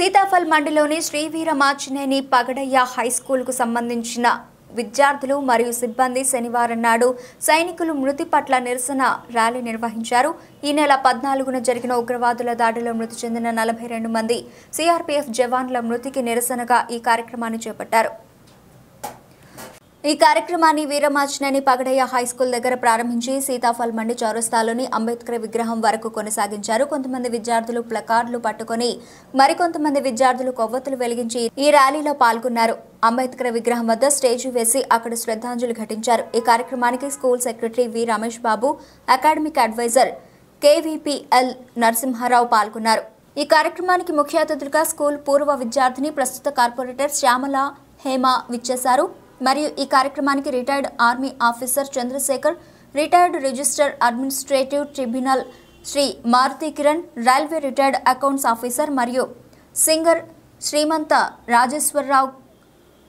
సీతాఫల్ మండలిలోని శ్రీవీర మాచినేని పగడయ్య హై స్కూల్కు సంబంధించిన విద్యార్థులు మరియు సిబ్బంది శనివారం నాడు సైనికులు మృతి పట్ల నిరసన ర్యాలీ నిర్వహించారు. ఈ నెల పద్నాలుగున జరిగిన ఉగ్రవాదుల దాడిలో మృతి చెందిన నలభై రెండు మంది సిఆర్పీఎఫ్ జవాన్ల మృతికి నిరసనగా ఈ కార్యక్రమాన్ని చేపట్టారు. ఈ కార్యక్రమాన్ని వీరమాచినేని పగడయ్య హై స్కూల్ దగ్గర ప్రారంభించి సీతాఫల్ మండి చౌరస్తాలోని అంబేద్కర్ విగ్రహం వరకు కొనసాగించారు. కొంతమంది విద్యార్థులు ప్లకార్డులు పట్టుకొని మరికొంతమంది విద్యార్థులు కొవ్వొత్తులు వెలిగించి ఈ ర్యాలీలో పాల్గొన్నారు. అంబేద్కర్ విగ్రహం వద్ద స్టేజ్ వేసి అక్కడ శ్రద్ధాంజలి ఘటించారు. ఈ కార్యక్రమానికి school secretary V Ramesh Babu academic adviser KVPL Narasimharao పాల్గొన్నారు. ఈ కార్యక్రమానికి ముఖ్య అతిథులుగా స్కూల్ పూర్వ విద్యార్థిని ప్రస్తుత కార్పొరేటర్ శ్యామల హేమ విచ్చేశారు. మరియు ఈ కార్యక్రమానికి retired army officer Chandrashekar retired register administrative tribunal Shri Maruti Kiran railway retired accounts officer మరియు singer Srimantha Rajeshwararao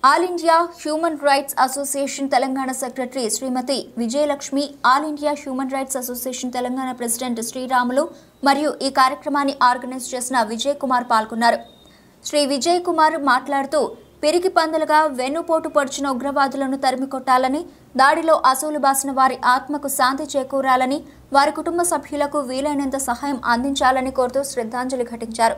all India human rights association Telangana secretary Shrimati Vijayalakshmi all India human rights association Telangana president Sriramulu మరియు ఈ కార్యక్రమాన్ని organise చేసిన విజయ్ కుమార్ పాల్గొన్నారు. శ్రీ విజయ్ కుమార్ మాట్లాడుతూ పిరికి పందులుగా వెన్నుపోటు పొడిచిన ఉగ్రవాదులను తరిమి కొట్టాలని దాడిలో అసూలు బాసిన వారి ఆత్మకు శాంతి చేకూరాలని వారి కుటుంబ సభ్యులకు వీలైనంత సహాయం అందించాలని కోరుతూ శ్రద్ధాంజలి ఘటించారు.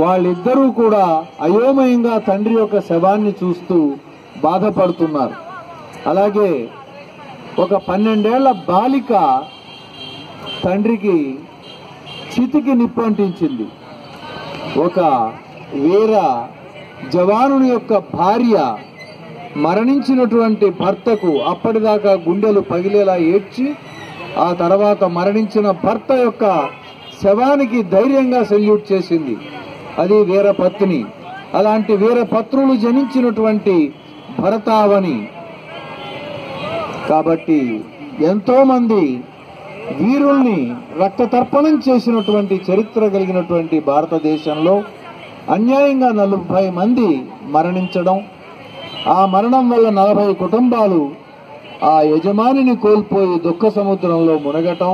వాళ్ళిద్దరూ కూడా అయోమయంగా తండ్రి యొక్క శవాన్ని చూస్తూ బాధపడుతున్నారు. అలాగే ఒక పన్నెండేళ్ళ బాలిక తండ్రికి చితికి నిప్పంటించింది. ఒక వీర జవానుని యొక్క భార్య మరణించినటువంటి భర్తకు అప్పటిదాకా గుండెలు పగిలేలా ఏడ్చి ఆ తర్వాత మరణించిన భర్త యొక్క శవానికి ధైర్యంగా సెల్యూట్ చేసింది. అది వీరపత్ని. అలాంటి వీరపత్రులు జనించినటువంటి భరతావని. కాబట్టి ఎంతో మంది వీరుల్ని రక్తతర్పణం చేసినటువంటి చరిత్ర కలిగినటువంటి భారతదేశంలో అన్యాయంగా నలభై మంది మరణించడం ఆ మరణం వల్ల నలభై కుటుంబాలు ఆ యజమానిని కోల్పోయి దుఃఖ సముద్రంలో మునగటం.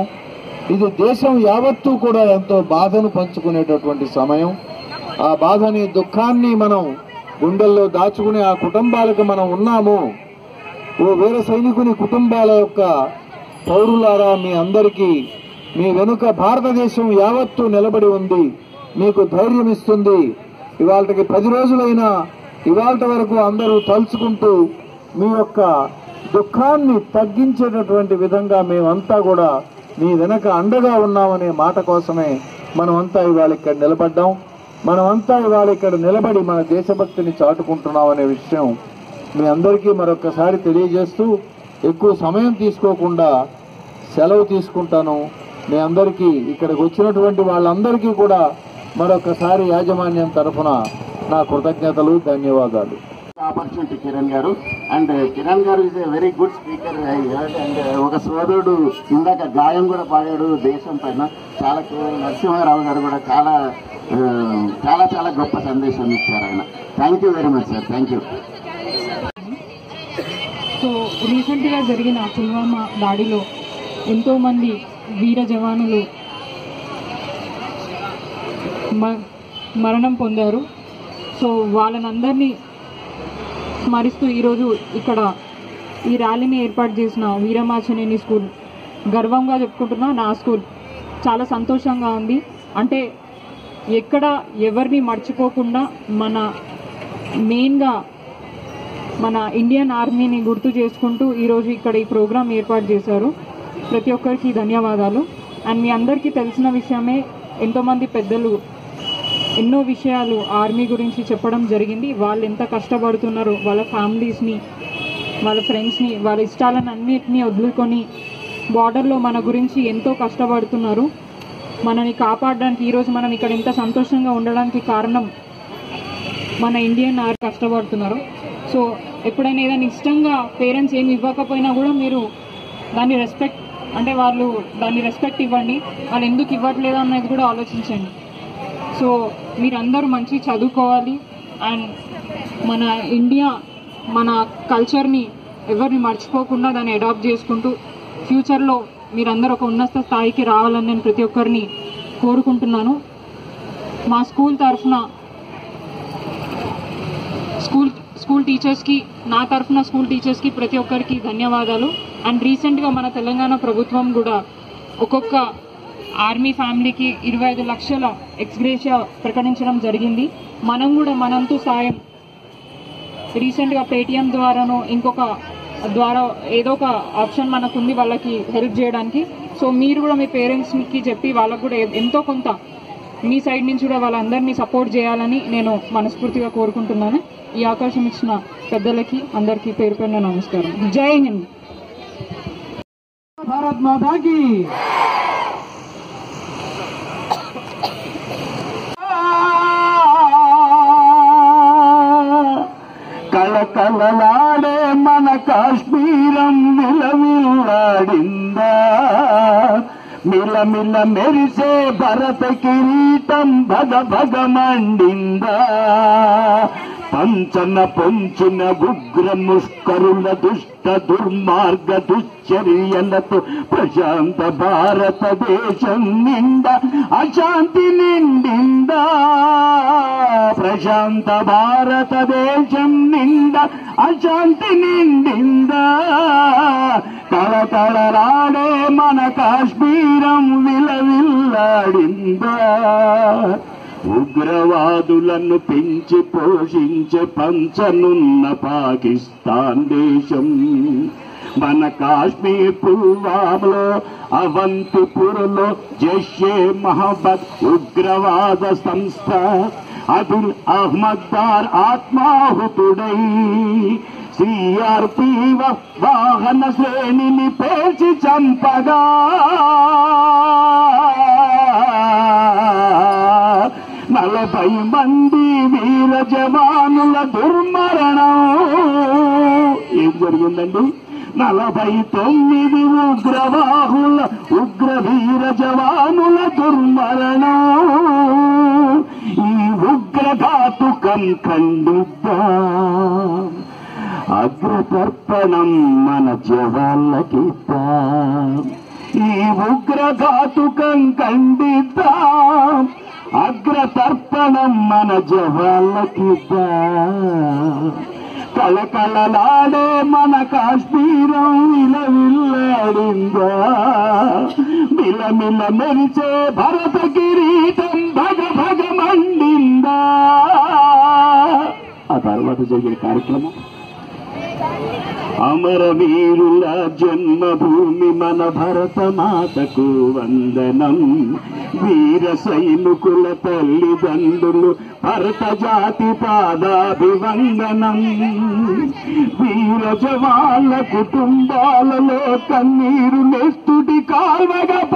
ఇది దేశం యావత్తూ కూడా ఎంతో బాధను పంచుకునేటటువంటి సమయం. ఆ బాధని దుఃఖాన్ని మనం గుండెల్లో దాచుకుని ఆ కుటుంబాలకు మనం ఉన్నాము. ఓ వీర సైనికుని కుటుంబాల యొక్క పౌరులారా మీ అందరికీ మీ వెనుక భారతదేశం యావత్తు నిలబడి ఉంది. మీకు ధైర్యం ఇస్తుంది. ఇవాళకి పది రోజులైనా ఇవాళ వరకు అందరూ తలుచుకుంటూ మీ యొక్క దుఃఖాన్ని తగ్గించేటటువంటి విధంగా మేమంతా కూడా మీ వెనక అండగా ఉన్నామనే మాట కోసమే మనమంతా ఇవాళ ఇక్కడ నిలబడ్డాం. మనమంతా ఇవాళ ఇక్కడ నిలబడి మన దేశభక్తిని చాటుకుంటున్నాం అనే విషయం మీ అందరికీ మరొకసారి తెలియజేస్తూ ఎక్కువ సమయం తీసుకోకుండా సెలవు తీసుకుంటాను. మీ అందరికీ ఇక్కడికి వచ్చినటువంటి వాళ్ళందరికీ కూడా మరొకసారి యాజమాన్యం తరఫున నా కృతజ్ఞతలు ధన్యవాదాలు. ఆపర్చునిటీ కిరణ్ గారు. అండ్ కిరణ్ గారు is a very good speaker and ఒక సోదరుడు ఇందాక గాయం కూడా పాడాడు దేశం పైన. చాలా నరసింహారావు గారు కూడా చాలా చాలా చాలా గొప్ప సందేశం ఇచ్చారు ఆయన. Thank you very much sir thank you so రీసెంట్గా జరిగిన పుల్వామా దాడిలో ఎంతోమంది వీర జవానులు మ- మరణం పొందారు. సో వాళ్ళనందరినీ స్మరిస్తూ ఈరోజు ఇక్కడ ఈ ర్యాలీని ఏర్పాటు చేసిన వీరమాచనేని స్కూల్. గర్వంగా చెప్పుకుంటున్నా నా స్కూల్. చాలా సంతోషంగా ఉంది. అంటే ఎక్కడ ఎవరిని మర్చిపోకుండా మన మెయిన్గా మన ఇండియన్ ఆర్మీని గుర్తు చేసుకుంటూ ఈరోజు ఇక్కడ ఈ ప్రోగ్రాం ఏర్పాటు చేశారు. ప్రతి ఒక్కరికి ధన్యవాదాలు. అండ్ మీ అందరికీ తెలిసిన విషయమే ఎంతోమంది పెద్దలు ఎన్నో విషయాలు ఆర్మీ గురించి చెప్పడం జరిగింది. వాళ్ళు ఎంత కష్టపడుతున్నారో వాళ్ళ ఫ్యామిలీస్ని వాళ్ళ ఫ్రెండ్స్ని వాళ్ళ ఇష్టాలను అన్నిటినీ వదులుకొని బార్డర్లో మన గురించి ఎంతో కష్టపడుతున్నారు. మనని కాపాడడానికి ఈరోజు మనం ఇక్కడ ఎంత సంతోషంగా ఉండడానికి కారణం మన ఇండియన్ ఆర్ కష్టపడుతున్నారు. సో ఎప్పుడైనా ఏదైనా ఇష్టంగా పేరెంట్స్ ఏమి ఇవ్వకపోయినా కూడా మీరు దాన్ని రెస్పెక్ట్ అంటే వాళ్ళు దాన్ని రెస్పెక్ట్ ఇవ్వండి. వాళ్ళు ఎందుకు ఇవ్వట్లేదు అనేది కూడా ఆలోచించండి. సో మీరందరూ మంచి చదువుకోవాలి. అండ్ మన ఇండియా మన కల్చర్ని ఎవరిని మర్చిపోకుండా దాన్ని అడాప్ట్ చేసుకుంటూ ఫ్యూచర్లో మీరందరూ ఒక ఉన్నత స్థాయికి రావాలని నేను ప్రతి ఒక్కరిని కోరుకుంటున్నాను. మా స్కూల్ తరఫున స్కూల్ స్కూల్ టీచర్స్కి నా తరఫున స్కూల్ టీచర్స్కి ప్రతి ఒక్కరికి ధన్యవాదాలు. అండ్ రీసెంట్గా మన తెలంగాణ ప్రభుత్వం కూడా ఒక్కొక్క ఆర్మీ ఫ్యామిలీకి ఇరవై ఐదు లక్షల ఎక్స్గ్రేషియా ప్రకటించడం జరిగింది. మనం కూడా మనంతు సాయం. రీసెంట్గా పేటిఎం ద్వారాను ఇంకొక ద్వారా ఏదో ఒక ఆప్షన్ మనకు ఉంది వాళ్ళకి హెల్ప్ చేయడానికి. సో మీరు కూడా మీ పేరెంట్స్కి చెప్పి వాళ్ళకు కూడా ఎంతో కొంత మీ సైడ్ నుంచి కూడా వాళ్ళందరినీ సపోర్ట్ చేయాలని నేను మనస్ఫూర్తిగా కోరుకుంటున్నాను. ఈ అవకాశం ఇచ్చిన పెద్దలకి అందరికీ పేరు పేరున నమస్కారం. జై హింద్. భారత్ మాతాకి. కాశ్మీరం విలవిల్లాడిందా మిలమిల మెరిసే భరత కిరీటం భగ భగ మండిందా పంచన పొంచిన ఉగ్ర ముష్కరుల దుష్ట దుర్మార్గ దుశ్చర్యలతో ప్రశాంత భారతదేశం నిండా అశాంతి నిండిందా? ప్రశాంత భారతదేశం నిండా అశాంతి నిండిందా? కళకళలాడే మన కాశ్మీరం విలవిల్లాడిందా? ఉగ్రవాదులను పెంచి పోషించే పంచనున్న పాకిస్తాన్ దేశం. మన కాశ్మీర్ పుల్వామాలో అవంతిపురలో జైషే మహబద్ ఉగ్రవాద సంస్థ. అబుల్ అహ్మద్ దార్ ఆత్మాహుతుడై సిఆర్పి వాహన శ్రేణిని పేర్చి చంపగా. నలభై మంది వీర జవానుల దుర్మరణం. ఏం జరిగిందండి? నలభై తొమ్మిది ఉగ్రవాహుల ఉగ్ర వీర జవానుల దుర్మరణం. ఈ ఉగ్రఘాతుకం కండుద్దా అగ్రతర్పణం మన జవాళ్ళకిద్దాం ఈ ఉగ్రఘాతుకం కండిద్దాం అగ్రతర్పణం మన జవాళ్ళకిద్దాం కళకళలాడే మన కాశ్మీరం విలవిల్లాడిందా మిలమిల మెరిచే భరత కిరీటం భగ భగ మండిందా. ఆ తర్వాత జరిగే కార్యక్రమం. అమరవీరుల జన్మభూమి మన భరతమాతకు వందనం. వీర సైనికుల తల్లిదండ్రులు భరత జాతి పాదాభివందనం. వీర జవాళ్ళ కుటుంబాలలో కన్నీరు నెస్తుటి కాల్వగా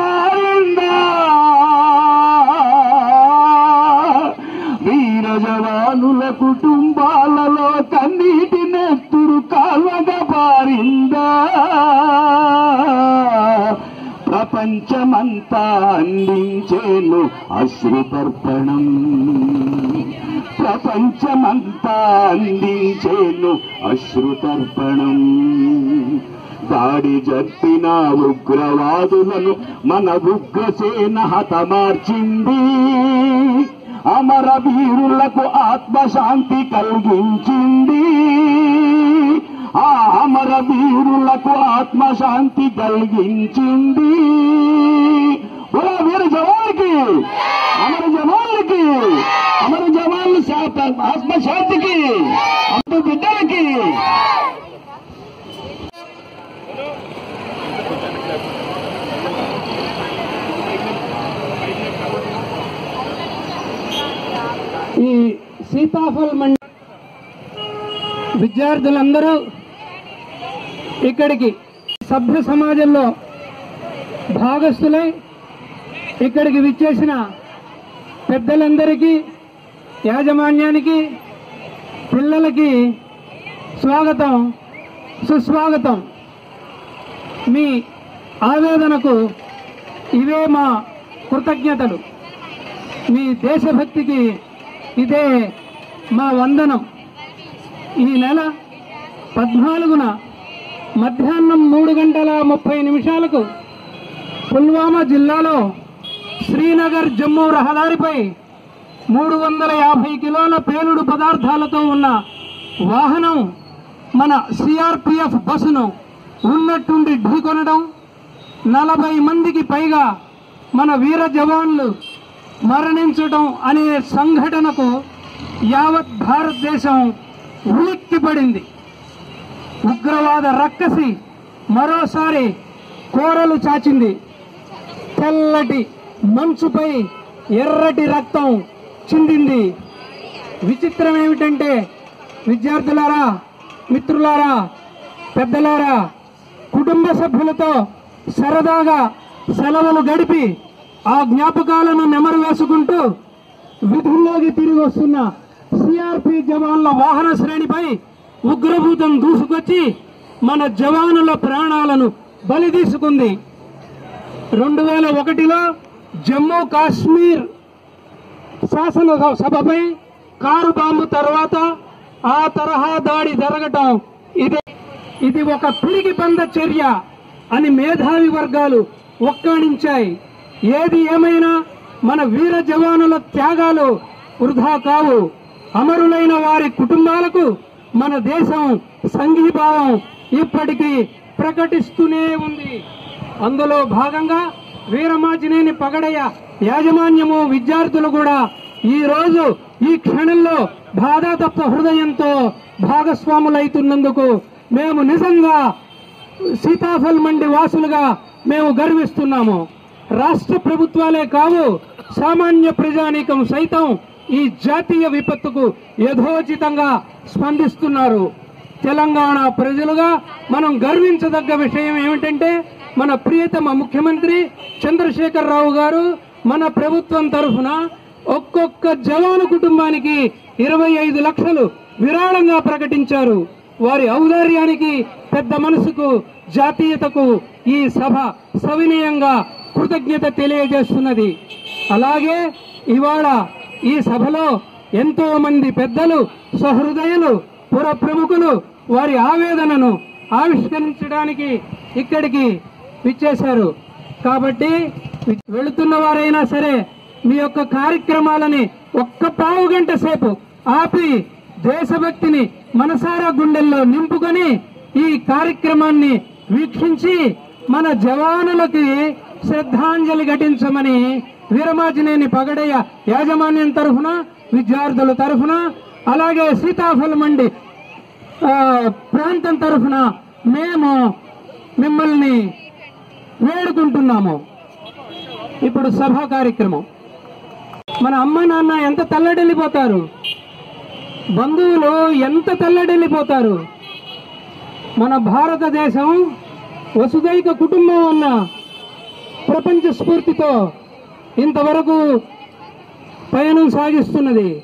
ప్రపంచమంతా అందించేను అశ్రుతర్పణం. ప్రపంచమంతా అందించేను అశ్రుతర్పణం. దాడి జరిపిన ఉగ్రవాదులను మన ఉగ్రసేన హతమార్చింది. అమర వీరులకు ఆత్మశాంతి కలిగించింది. ఆ అమర వీరులకు ఆత్మశాంతి కలిగించింది. బోలో వీర జవాన్కి అమర జవాన్లకి అమర జవాన్లు ఆత్మశాంతికి అమర బిడ్డలకి ఈ సీతాఫల్ మండ విద్యార్థులందరూ ఇక్కడికి సభ్య సమాజంలో భాగస్థులై ఇక్కడికి విచ్చేసిన పెద్దలందరికీ యాజమాన్యానికి పిల్లలకి స్వాగతం సుస్వాగతం. మీ ఆవేదనకు ఇవే మా కృతజ్ఞతలు. మీ దేశభక్తికి ఇదే మా వందనం. ఈ నెల పద్నాలుగున మధ్యాహ్నం మూడు గంటల ముప్పై నిమిషాలకు పుల్వామా జిల్లాలో శ్రీనగర్ జమ్మూ రహదారిపై మూడు వందల యాభై కిలోల పేలుడు పదార్థాలతో ఉన్న వాహనం మన సిఆర్పిఎఫ్ బస్సును ఉన్నట్టుండి ఢీకొనడం నలభై మందికి పైగా మన వీర జవాన్లు మరణించడం అనే సంఘటనకు యావత్ భారతదేశం ఉలిక్కిపడింది. ఉగ్రవాద రక్కసి మరోసారి కోరలు చాచింది. తెల్లటి మంచుపై ఎర్రటి రక్తం చిందింది. విచిత్రం ఏమిటంటే విద్యార్థులారా మిత్రులారా పెద్దలారా కుటుంబ సభ్యులతో సరదాగా సెలవులు గడిపి ఆ జ్ఞాపకాలను నెమరు వేసుకుంటూ విధుల్లోకి తిరిగి వస్తున్న సిఆర్పి జవాన్ల వాహన శ్రేణిపై ఉగ్రభూతం దూసుకొచ్చి మన జవానుల ప్రాణాలను బలి తీసుకుంది. రెండు వేల ఒకటిలో జమ్మూ కాశ్మీర్ శాసన సభపై కారు బాంబు తర్వాత ఆ తరహా దాడి జరగటం. ఇది ఇది ఒక పిడికి బంద చర్య అని మేధావి వర్గాలు ఒక్కాణించాయి. ఏది ఏమైనా మన వీర జవానుల త్యాగాలు వృధా కావు. అమరులైన వారి కుటుంబాలకు మన దేశం సంఘీభావం ఇప్పటికీ ప్రకటిస్తూనే ఉంది. అందులో భాగంగా వీరమాచినేని పగడయ్య యాజమాన్యము విద్యార్థులు కూడా ఈ రోజు ఈ క్షణంలో బాధాతప్త హృదయంతో భాగస్వాములైతున్నందుకు మేము నిజంగా సీతాఫల్ మండి వాసులుగా మేము గర్విస్తున్నాము. రాష్ట్ర ప్రభుత్వాలే కావు సామాన్య ప్రజానీకం సైతం ఈ జాతీయ విపత్తుకు యథోచితంగా స్పందిస్తున్నారు. తెలంగాణ ప్రజలుగా మనం గర్వించదగ్గ విషయం ఏమిటంటే మన ప్రియతమ ముఖ్యమంత్రి చంద్రశేఖర్ రావు గారు మన ప్రభుత్వం తరఫున ఒక్కొక్క జవాను కుటుంబానికి ఇరవై ఐదు లక్షలు విరాళంగా ప్రకటించారు. వారి ఔదార్యానికి పెద్ద మనసుకు జాతీయతకు ఈ సభ సవినయంగా కృతజ్ఞత తెలియజేస్తున్నది. అలాగే ఇవాళ ఈ సభలో ఎంతో మంది పెద్దలు సహృదయులు పుర ప్రముఖులు వారి ఆవేదనను ఆవిష్కరించడానికి ఇక్కడికి విచ్చేశారు కాబట్టి వెళుతున్న వారైనా సరే మీ యొక్క కార్యక్రమాలని ఒక్క పావు గంట సేపు ఆపి దేశభక్తిని మనసారా గుండెల్లో నింపుకొని ఈ కార్యక్రమాన్ని వీక్షించి మన జవానులకి శ్రద్ధాంజలి ఘటించమని వీరమాజనేని పగడయ్య యాజమాన్యం తరఫున విద్యార్థుల తరఫున అలాగే సీతాఫల మండి ప్రాంతం తరఫున మేము మిమ్మల్ని వేడుకుంటున్నాము. ఇప్పుడు సభా కార్యక్రమం. మన అమ్మ నాన్న ఎంత తల్లడిల్లిపోతారు? బంధువులు ఎంత తల్లడిల్లిపోతారు? మన భారతదేశం వసుదైక కుటుంబం అన్న ప్రపంచ స్ఫూర్తితో ఇంతవరకు పయనం సాగిస్తున్నది.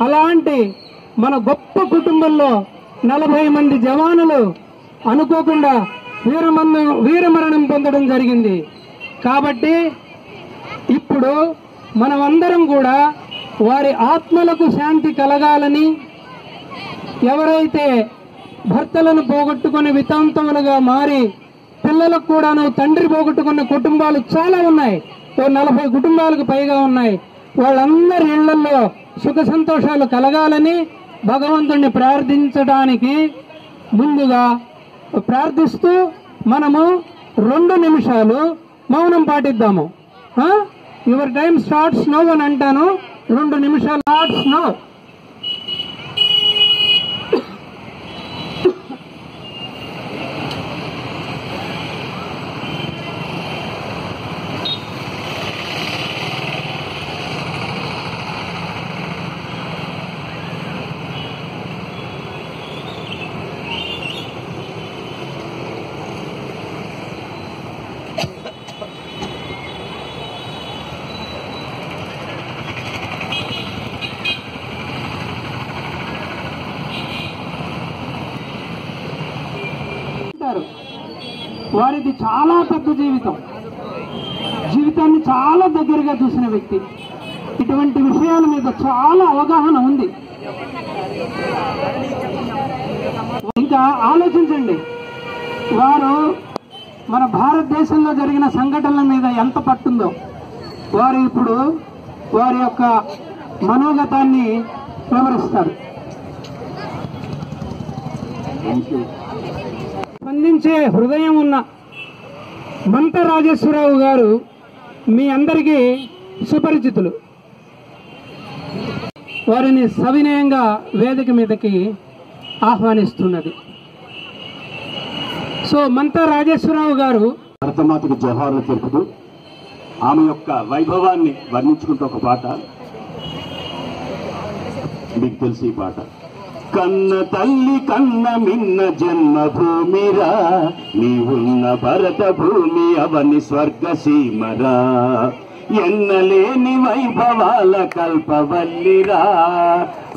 అలాంటి మన గొప్ప కుటుంబంలో నలభై మంది జవానులు అనుకోకుండా వీరమన్న వీరమరణం పొందడం జరిగింది. కాబట్టి ఇప్పుడు మనమందరం కూడా వారి ఆత్మలకు శాంతి కలగాలని ఎవరైతే భర్తలను పోగొట్టుకుని వితాంతములుగా మారి పిల్లలకు కూడాను తండ్రి పోగొట్టుకున్న కుటుంబాలు చాలా ఉన్నాయి. ఓ నలభై కుటుంబాలకు పైగా ఉన్నాయి. వాళ్ళందరి ఇళ్ళలో సుఖ సంతోషాలు కలగాలని భగవంతుణ్ణి ప్రార్థించడానికి ముందుగా ప్రార్థిస్తూ మనము రెండు నిమిషాలు మౌనం పాటిద్దాము. యువర్ టైం స్టార్ట్స్ నో అని అంటాను. రెండు నిమిషాలు స్టార్ట్స్ నో వారిది చాలా పెద్ద జీవితం. జీవితాన్ని చాలా దగ్గరగా చూసిన వ్యక్తి. ఇటువంటి విషయాల మీద చాలా అవగాహన ఉంది. ఇంకా ఆలోచించండి. వారు మన భారతదేశంలో జరిగిన సంఘటనల మీద ఎంత పట్టుందో. వారు ఇప్పుడు వారి యొక్క మనోగతాన్ని వివరిస్తారు. స్పందించే హృదయం ఉన్న మంత రాజేశ్వరరావు గారు మీ అందరికీ సుపరిచితులు. వారిని సవినయంగా వేదిక మీదకి ఆహ్వానిస్తున్నది. సో మంత రాజేశ్వరరావు గారు భరతమాతకు జవహర్లు తెలుపుతూ ఆమె యొక్క వైభవాన్ని వర్ణించుకుంటూ ఒక పాట. మీకు తెలిసి ఈ పాట. కన్న తల్లి కన్న మిన్న జన్మభూమిరా. నీవున్న భరత భూమి అవని స్వర్గ సీమరా ఎన్నలేని వైభవాల కల్పవల్లిరా.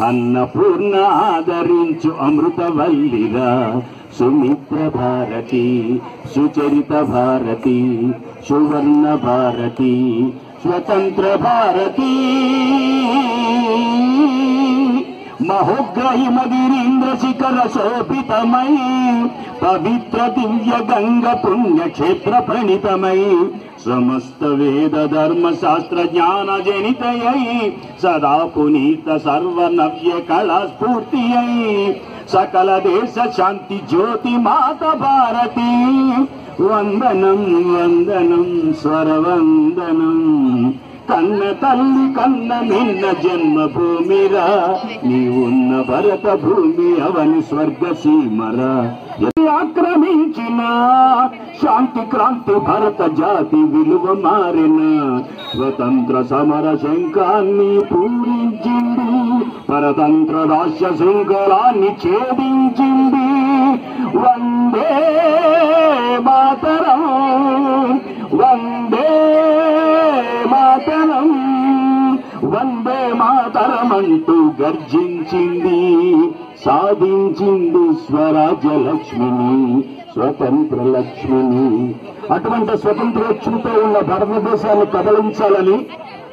అన్నపూర్ణ ఆదరించు అమృతవల్లిరా. సుమిత్ర భారతి సుచరిత భారతి సువర్ణ భారతి స్వతంత్ర భారతీ. మహోగ్రహిమగిరీంద్ర శిఖర శోభితమై పవిత్ర దివ్య గంగ పుణ్యక్షేత్ర ప్రణితమై సమస్త వేద ధర్మ శాస్త్ర జ్ఞాన జనితయై సదా పునీత సర్వ నవ్య కళా స్ఫూర్తి సకల దేశ శాంతి జ్యోతి మాత భారతి. వందనం వందనం స్వరవందనం. కన్న తల్లి కన్న నిన్న జన్మభూమిరా. నీవున్న భరత భూమి అవని స్వర్గ సీమరా ఆక్రమించిన శాంతి క్రాంతి భరత జాతి విలువ మారిన స్వతంత్ర సమర శంఖాన్ని పూరించింది పరతంత్ర రాష్ట్ర శృంఖలాన్ని ఛేదించింది. వందే మాతరం. మాతరమంటూ గర్జించింది సాధించింది స్వరాజ్య లక్ష్మిని స్వతంత్ర లక్ష్మిని అటువంటి స్వతంత్ర లక్ష్మితో ఉన్న భారతదేశాన్ని కదలించాలని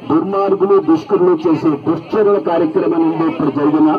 దుర్మార్గులు దుష్కరులు చేసే దుశ్చర్య కార్యక్రమం నుండి ఇప్పుడు జరిగిన